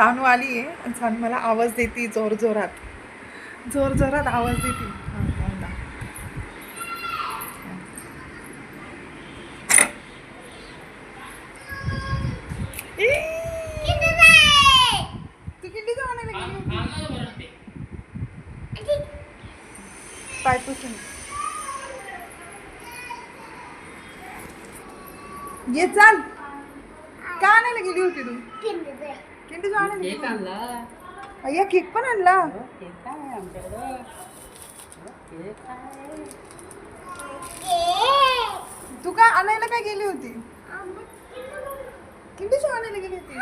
सानू आली आहे आणि सानू मला आवाज देते जोर जोरात. जोर जोरात आवाज देते? पाय पुसून. ये चाल. का आणायला गेली होती तू? किंडी आणायला गेली केक आणला. अय्या केक पण आणला? हो, केक आहे आमच्याकडं. हो, केक आहे. तू का आणायला काय गेली होती? किंडी आणायला गेली होती?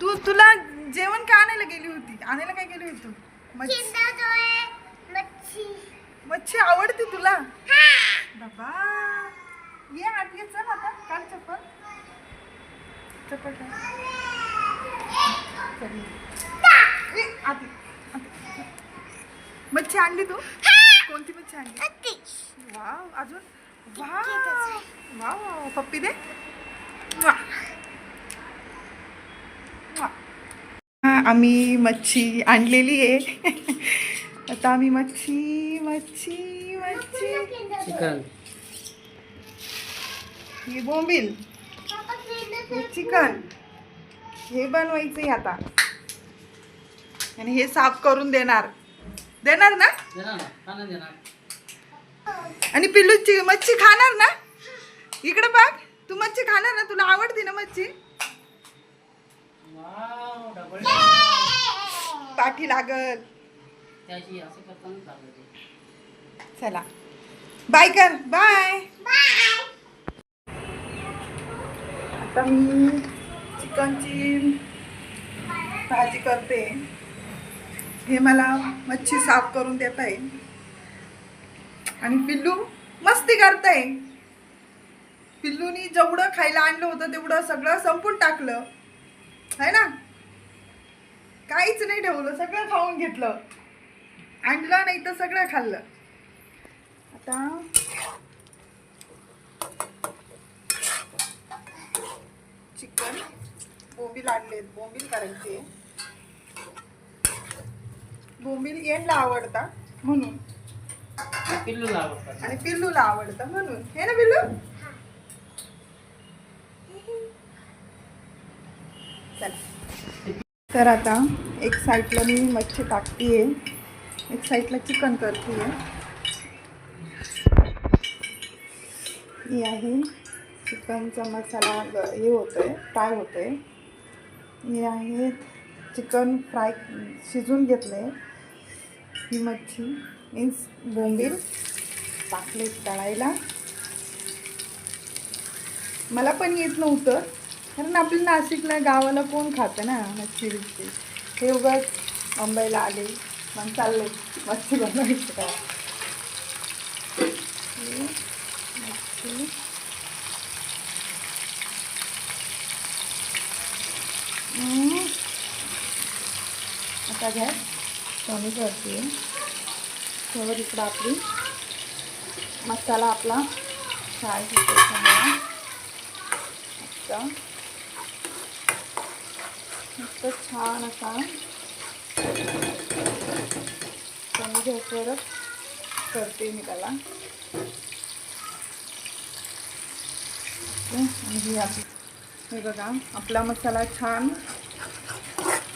तू तुला जेवण का आणायला गेली होती? आणायला काय गेली होती? मच्छी मच्छी आवडते तुला? बाबा. ये ये चल आता. काल चप्पल. चप्पल काढ. चल ये. ए, आत ये, आत ये. मच्छी आणली तू? कोणती मच्छी आणली? वाव अजून? वाव. वाव वाव पप्पी दे. हा, आम्ही मच्छी आणलेली आहे. आता आम्ही मच्छी मच्छी मच्छी. चिकन. ही बोंबील. चिकन. हे बनवायचंय आता. आणि हे साफ करून देणार. देणार ना? आणि पिल्लूची मच्छी खाणार ना? इकडे बघ तू मच्छी खाणार ना? तुला आवडते ना मच्छी? वाव डबल पाठी लागल. चला बाय कर. बाय. आता मी चिकनची भाजी करते. हे मला मच्छी साफ करून देत आहे. आणि पिल्लू मस्ती करताय पिल्लूनी जेवढं खायला आणलं होतं तेवढं सगळं संपून टाकलं. है ना? काहीच नाही ठेवलं सगळं खाऊन घेतलं. आणलं नाही तर सगळं खाल्लं. आता चिकन बोंबील आणलेत बोंबील करायचे बोंबील येणला आवडता म्हणून. पिल्लूला आवडतात आणि पिल्लूला आवडतं म्हणून. हे ना पिल्लू? चला. तर आता एक साईडला मी मच्छी टाकतीये. एक साईडला चिकन करते ही आहे. चिकनचा मसाला हे होतोय फ्राय होतोय. हे आहे. चिकन फ्राय शिजून आहे ही मच्छी. मीन्स बोंबील टाकले तळायला. मला पण येत नव्हतं. कारण आपलं नाशिकला गावाला कोण खातं ना मच्छी बिच्छी. हे उगाच मुंबईला आले. मग चालले मच्छी बनवायचं. काय मच्छी. आता घ्या कमी करते ठेवत इकडं आपली मसाला आपला फ्राय होतो मस्त मस्त छान असा कमी गॅसवरच करते मी त्याला आणि हे बघा आपला मसाला छान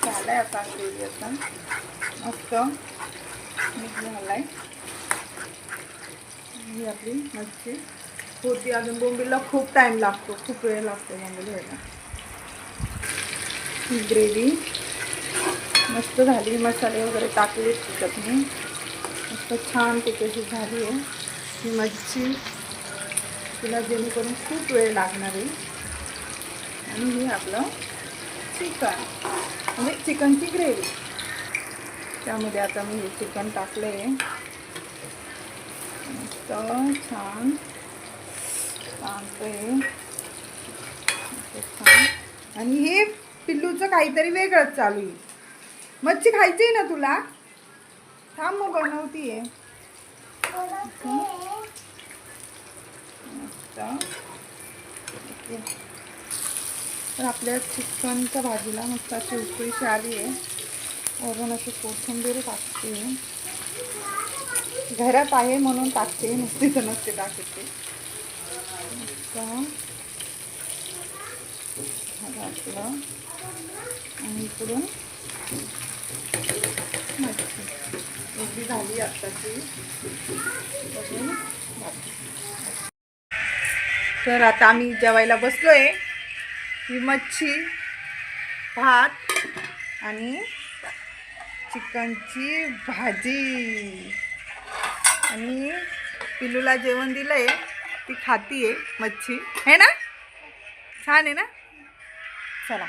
झालाय आता ग्रेव्ही आता मस्त. मीठ आहे ही आपली मच्छी. होती अजून बोंबीला खूप टाईम लागतो. खूप वेळ लागतो बोंबील व्हायला ही ग्रेव्ही मस्त झाली. मसाले वगैरे टाकले त्याच्यात मी मस्त छान त्याच्याशी झाली आहे. ही मच्छी. तिला जेणेकरून खूप वेळ लागणार आहे. आणि हे आपलं चिकन. म्हणजे चिकनची ग्रेव्ही. त्यामध्ये आता मी हे चिकन टाकले. मस्त छान. छान. आणि हे पिल्लूचं काहीतरी वेगळंच चालू आहे. मच्छी खायची आहे ना तुला? थांब मग बनवतीये मस्त. ओके. तर आपल्या चिकनच्या भाजीला मस्त अशी उकळीची आली आहे. वरून अशी कोथिंबीर टाकते. घरात आहे म्हणून टाकते. नुसती तर नसते टाकते. मस्त. आणि इकडून मच्छी. एवढी झाली आत्ताची तर आता आम्ही जेवायला बसलो आहे ही मच्छी भात आणि चिकनची भाजी. आणि पिलूला जेवण दिलं आहे ती खातीये मच्छी. है ना? छान आहे ना? चला.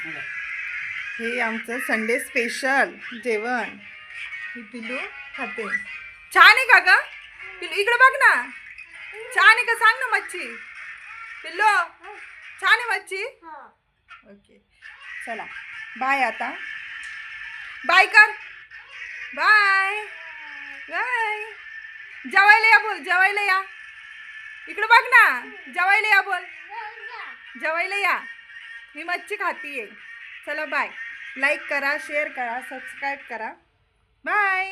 हे आमचं संडे स्पेशल जेवण. ही पिलू खाते. छान आहे का ग? पिलू इकडे बघ ना. छान आहे का? सांग ना मच्छी. पिल्लो छान आहे मच्छी? ओके. चला. बाय आता. बाय कर. बाय. बाय. जेवायला या बोल जेवायला या. इकडं बघ ना. जेवायला या बोल. जेवायला या. मी मच्छी खाती आहे चला बाय. लाईक करा शेअर करा सबस्क्राईब करा. बाय.